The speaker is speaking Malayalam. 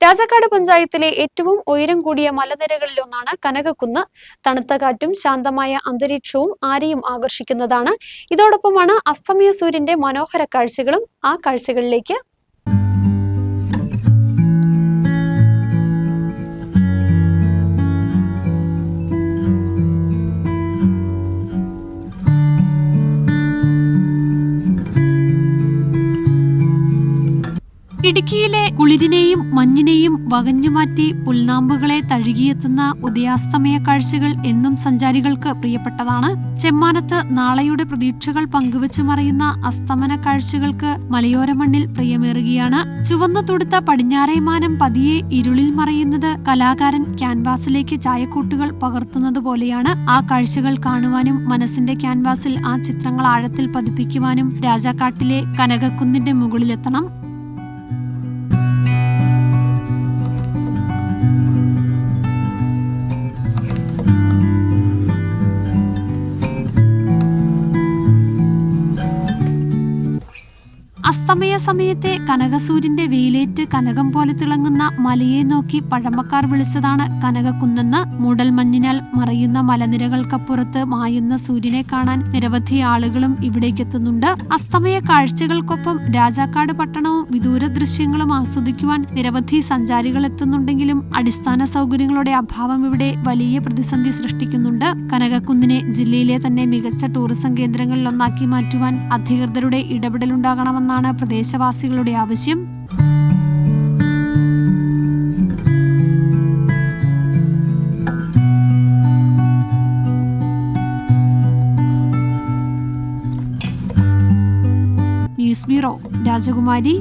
രാജാക്കാട് പഞ്ചായത്തിലെ ഏറ്റവും ഉയരം കൂടിയ മലനിരകളിലൊന്നാണ് കനകക്കുന്ന്. തണുത്ത കാറ്റും ശാന്തമായ അന്തരീക്ഷവും ആരെയും ആകർഷിക്കുന്നതാണ്. ഇതോടൊപ്പമാണ് അസ്തമയ സൂര്യന്റെ മനോഹര കാഴ്ചകളും ആ കാഴ്ചകളിലേക്ക് ഇടുക്കിയിലെ കുളിരിനെയും മഞ്ഞിനെയും വകഞ്ഞുമാറ്റി പുൽനാമ്പുകളെ തഴുകിയെത്തുന്ന ഉദയാസ്തമയ കാഴ്ചകൾ എന്നും സഞ്ചാരികൾക്ക് പ്രിയപ്പെട്ടതാണ്. ചെമ്മാനത്ത് നാളെയുടെ പ്രതീക്ഷകൾ പങ്കുവച്ചു മറയുന്ന അസ്തമന കാഴ്ചകൾക്ക് മലയോര മണ്ണിൽ പ്രിയമേറുകയാണ്. ചുവന്ന തൊടുത്ത പടിഞ്ഞാറേമാനം പതിയെ ഇരുളിൽ മറയുന്നത് കലാകാരൻ ക്യാൻവാസിലേക്ക് ചായക്കൂട്ടുകൾ പകർത്തുന്നത് പോലെയാണ്. ആ കാഴ്ചകൾ കാണുവാനും മനസ്സിന്റെ ക്യാൻവാസിൽ ആ ചിത്രങ്ങൾ ആഴത്തിൽ പതിപ്പിക്കുവാനും രാജാക്കാട്ടിലെ കനകക്കുന്നിന്റെ മുകളിലെത്തണം. അസ്തമയ സമയത്തെ കനകസൂര്യന്റെ വെയിലേറ്റ് കനകം പോലെ തിളങ്ങുന്ന മലയെ നോക്കി പഴമക്കാർ വിളിച്ചതാണ് കനകക്കുന്നെന്ന്. മൂടൽമഞ്ഞിനാൽ മറയുന്ന മലനിരകൾക്കപ്പുറത്ത് മായുന്ന സൂര്യനെ കാണാൻ നിരവധി ആളുകളും ഇവിടേക്കെത്തുന്നുണ്ട് അസ്തമയ കാഴ്ചകൾക്കൊപ്പം രാജാക്കാട് പട്ടണവും വിദൂര ദൃശ്യങ്ങളും ആസ്വദിക്കുവാൻ നിരവധി സഞ്ചാരികൾ എത്തുന്നുണ്ടെങ്കിലും അടിസ്ഥാന സൗകര്യങ്ങളുടെ അഭാവം ഇവിടെ വലിയ പ്രതിസന്ധി സൃഷ്ടിക്കുന്നുണ്ട്. കനകക്കുന്നിനെ ജില്ലയിലെ തന്നെ മികച്ച ടൂറിസം കേന്ദ്രങ്ങളിലൊന്നാക്കി മാറ്റുവാൻ അധികൃതരുടെ ഇടപെടലുണ്ടാകണമെന്നാണ് പ്രദേശവാസികളുടെ ആവശ്യം. ന്യൂസ് ബ്യൂറോ രാജകുമാരി.